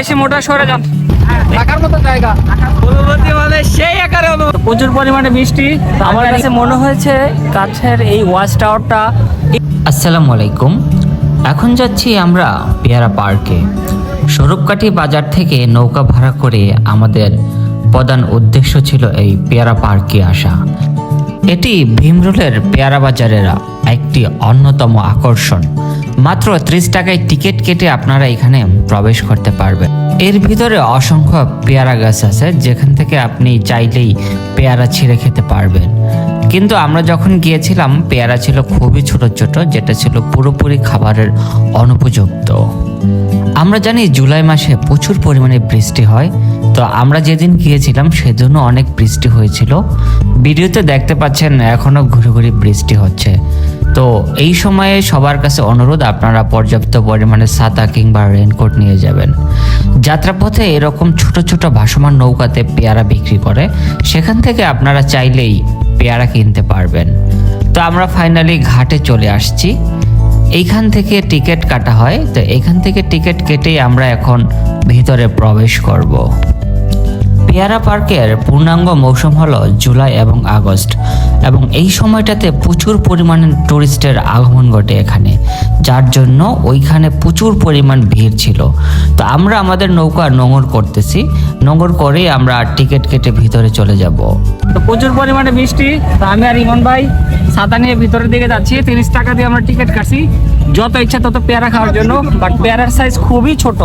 বেশি মোটা সরে যান। মানে সেই আকারে অনুভূতি। প্রচুর পরিমাণে বৃষ্টি। আমার কাছে মনে হয়েছে কাছের এই ওয়াচ টাওয়ারটা আসসালামু আলাইকুম। এখন যাচ্ছি আমরা পেয়ারা পার্কে। স্বরূপকাঠি বাজার থেকে নৌকা ভাড়া করে আমাদের প্রধান উদ্দেশ্য ছিল এই পেয়ারা পার্কে আসা। এটি ভীমরুলের পেয়ারা বাজারের একটি অন্যতম আকর্ষণ। মাত্র ত্রিশ টাকায় টিকিট কেটে আপনারা এখানে প্রবেশ করতে পারবেন। এর ভিতরে অসংখ্য পেয়ারা গাছ আছে, যেখান থেকে আপনি চাইলেই পেয়ারা ছিঁড়ে খেতে পারবেন। কিন্তু আমরা যখন গিয়েছিলাম, পেয়ারা ছিল খুবই ছোট ছোট, যেটা ছিল পুরোপুরি খাবারের অনুপযুক্ত। আমরা জানি জুলাই মাসে প্রচুর পরিমাণে বৃষ্টি হয় তো আমরা যেদিন গিয়েছিলাম সেজন্য অনেক বৃষ্টি হয়েছিল। ভিডিওতে দেখতে পাচ্ছেন এখনও ঘুরে ঘুরে বৃষ্টি হচ্ছে। তো এই সময়ে সবার কাছে অনুরোধ, আপনারা পর্যাপ্ত পরিমাণে ছাতা কিংবা রেনকোট নিয়ে যাবেন। যাত্রাপথে এরকম ছোট ছোট ভাসমান নৌকাতে পেয়ারা বিক্রি করে, সেখান থেকে আপনারা চাইলেই পেয়ারা কিনতে পারবেন। তো আমরা ফাইনালি ঘাটে চলে আসছি। এইখান থেকে টিকিট কাটা হয়, তো এখান থেকে টিকিট কেটেই আমরা এখন ভিতরে প্রবেশ করব। পেয়ারা পার্কের পূর্ণাঙ্গ মৌসুম হলো জুলাই এবং আগস্ট, এবং এই সময়টাতে প্রচুর পরিমাণে টুরিস্টের আগমন ঘটে এখানে, যার জন্য ওইখানে প্রচুর পরিমাণ ভিড় ছিল। তো আমরা আমাদের নৌকা নোঙর করতেছি, নোঙর করেই আমরা টিকিট কেটে ভিতরে চলে যাব। তো প্রচুর পরিমাণে বৃষ্টি তো আমি আর ইমন ভাই ছাতা নিয়ে ভিতরের দিকে যাচ্ছি, তিরিশ টাকা দিয়ে আমরা টিকিট কাটছি। যত ইচ্ছা তত পেয়ারা খাওয়ার জন্য বাট পেয়ারার সাইজ খুবই ছোট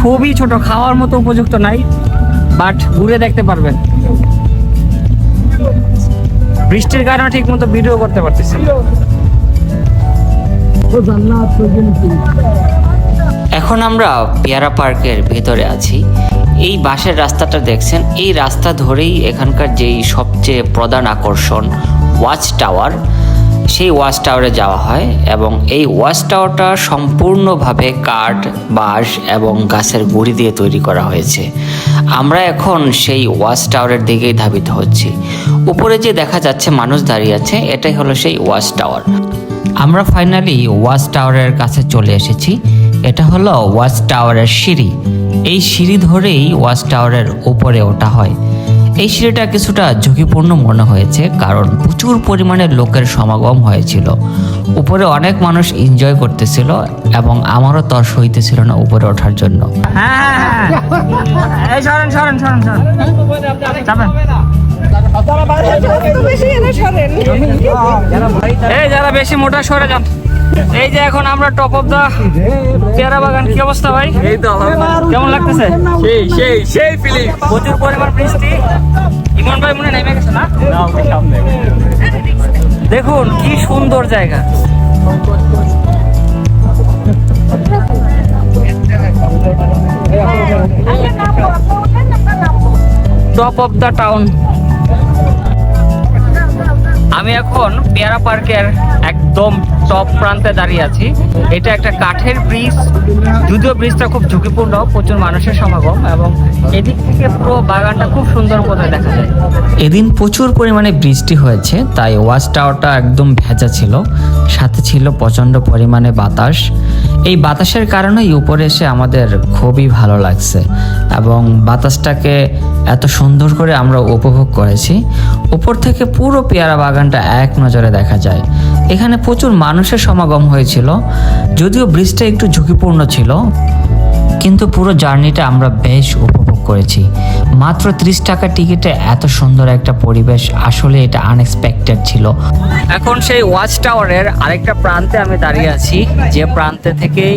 খুবই ছোট, খাওয়ার মতো উপযুক্ত নাই। বাট ঘুরে দেখতে পারবেন। বৃষ্টির কারণে ঠিক মতো ভিডিও করতে পারতেছি এখন আমরা পেয়ারা পার্কের ভেতরে আছি। এই বাসের রাস্তাটা দেখছেন, এই রাস্তা ধরেই এখানকার যেই সবচেয়ে প্রধান আকর্ষণ ওয়াচ টাওয়ার সেই ওয়াচ টাওয়ারে যাওয়া হয় এবং এই ওয়াচ টাওয়ারটা সম্পূর্ণভাবে কাঠ, বাঁশ এবং গাছের গুড়ি দিয়ে তৈরি করা হয়েছে। আমরা এখন সেই ওয়াচ টাওয়ারের দিকেই ধাবিত হচ্ছি। উপরে যে দেখা যাচ্ছে মানুষ দাঁড়িয়ে আছে, এটাই হলো সেই ওয়াচ টাওয়ার আমরা ফাইনালি ওয়াচ টাওয়ারের কাছে চলে এসেছি। এটা হলো ওয়াচ টাওয়ারের সিঁড়ি। এই সিঁড়ি ধরেই ওয়াচ টাওয়ারের উপরে ওঠা হয়। এই সিঁড়িটা কিছুটা ঝুঁকিপূর্ণ মনে হয়েছে কারণ প্রচুর পরিমাণে লোকের সমাগম হয়েছিল। উপরে অনেক মানুষ এনজয় করতেছিল এবং আমারও তর হইতেছিল না উপরে ওঠার জন্য। হ্যাঁ হ্যাঁ, হ্যাঁ। এই যারা বেশি মোটা সরে যান। এই যে এখন আমরা টপ অফ দা পেয়ারা বাগান কি অবস্থা ভাই? এই তো কেমন লাগতেছে? সেই সেই সেই ফিলিং প্রচুর পরিমাণ বৃষ্টি। ইমন ভাই মনে নেমে গেছে না? দেখুন কি সুন্দর জায়গা। টপ অফ দ্য টাউন আমি এখন পেয়ারা পার্কের একদম টপ প্রান্তে দাঁড়িয়ে আছি। এটা একটা কাঠের ব্রিজ যদিও ব্রিজটা খুব ঝুঁকিপূর্ণ, প্রচুর মানুষের সমাগম এবং এদিক থেকে পুরো বাগানটা খুব সুন্দর করে দেখা যায়। এদিন প্রচুর পরিমাণে বৃষ্টি হয়েছে, তাই ওয়াচ টাওয়ারটা একদম ভেজা ছিল। সাথে ছিল প্রচণ্ড পরিমাণে বাতাস। এই বাতাসের কারণেই উপরে এসে আমাদের খুবই ভালো লাগছে এবং বাতাসটাকে এত সুন্দর করে আমরা উপভোগ করেছি। উপর থেকে পুরো পেয়ারা বাগানটা এক নজরে দেখা যায়। এখানে প্রচুর মানুষের সমাগম হয়েছিল, যদিও ব্রিজটা একটু ঝুঁকিপূর্ণ ছিল, কিন্তু পুরো জার্নিটা আমরা বেশ উপভোগ করেছি। মাত্র ত্রিশ টাকা টিকিটে এত সুন্দর একটা পরিবেশ আসলে এটা আনএক্সপেক্টেড ছিল। এখন সেই ওয়াচ টাওয়ারের আরেকটা প্রান্তে আমি দাঁড়িয়ে আছি, যে প্রান্তে থেকেই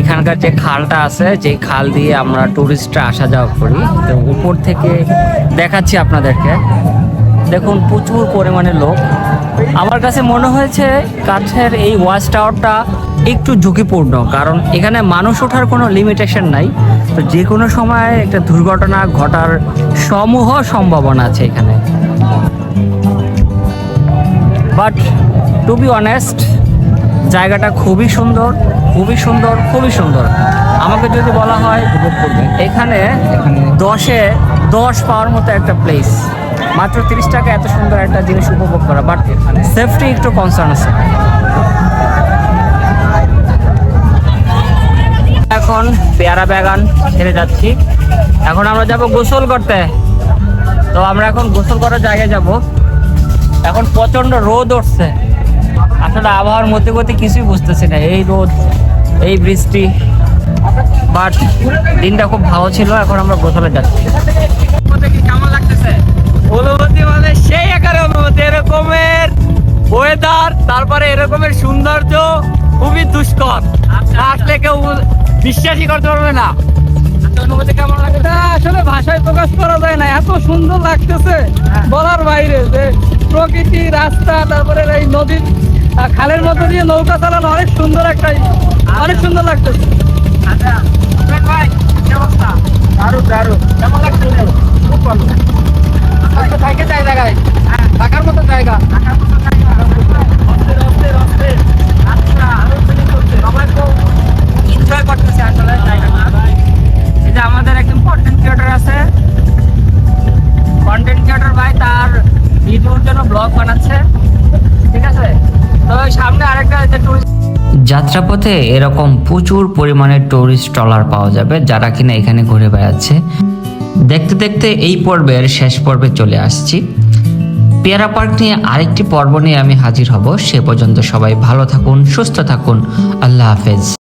এখানকার যে খালটা আছে যে খাল দিয়ে আমরা টুরিস্টরা আসা যাওয়া করি, তো উপর থেকে দেখাচ্ছি আপনাদেরকে। দেখুন, প্রচুর পরিমাণে লোক। আমার কাছে মনে হয়েছে কাছের এই ওয়াচ টাওয়ারটা একটু ঝুঁকিপূর্ণ, কারণ এখানে মানুষ ওঠার কোনো লিমিটেশন নাই। তো যে কোনো সময় একটা দুর্ঘটনা ঘটার সমূহ সম্ভাবনা আছে এখানে। বাট টু বি অনেস্ট জায়গাটা খুবই সুন্দর। খুবই সুন্দর খুবই সুন্দর। আমাকে যদি বলা হয় এখানে দশে দশ পাওয়ার মতো একটা প্লেস মাত্র তিরিশ টাকা এত সুন্দর একটা জিনিস উপভোগ করা। বাট সেফটি একটু কনসার্ন আছে। এখন পেয়ারা বাগান ছেড়ে যাচ্ছি। এখন আমরা যাব গোসল করতে। তো আমরা এখন গোসল করার জায়গায় যাব। এখন প্রচণ্ড রোদ উঠছে। আসলে আবহাওয়ার মধ্যে গতি কিছুই বুঝতেছি না। এই রোদ এই বৃষ্টি বাট দিনটা খুব ভালো ছিল এখন আমরা গোসলে যাচ্ছি। কেমন লাগতেছে অনুভূতি মানে সেই আকারে অনুভূতি এরকমের ওয়েদার তারপরে এরকমের সৌন্দর্য খুবই দুষ্কর। আসলে কেউ বিশ্বাসই করতে পারবে না। আচ্ছা, লাগে আসলে ভাষায় প্রকাশ করা যায় না এত সুন্দর লাগতেছে বলার বাইরে যে প্রকৃতি রাস্তা তারপরে এই নদীর খালের মধ্যে দিয়ে নৌকা চালানো অনেক সুন্দর একটা অনেক সুন্দর লাগতেছে। আচ্ছা ভাই অবস্থা? দারুণ দারুণ। কেমন লাগতেছে খুব ভালো। থাকে যায় জায়গায় থাকার মতো জায়গা। কন্টেন্ট ক্রিয়েটর আছে। কন্টেন্ট ক্রিয়েটর ভাই তার ভিডিওর জন্য ব্লগ বানাচ্ছে। টুরিস্ট যাত্রাপথে এরকম প্রচুর পরিমাণে টুরিস্ট ট্রলার পাওয়া যাবে যারা কিনা এখানে ঘুরে বেড়াচ্ছে। দেখতে দেখতে এই পর্বের শেষ পর্বে চলে আসছি। পেয়ারা পার্ক নিয়ে আরেকটি পর্ব নিয়ে আমি হাজির হব। সে পর্যন্ত সবাই ভালো থাকুন, সুস্থ থাকুন। আল্লাহ হাফেজ।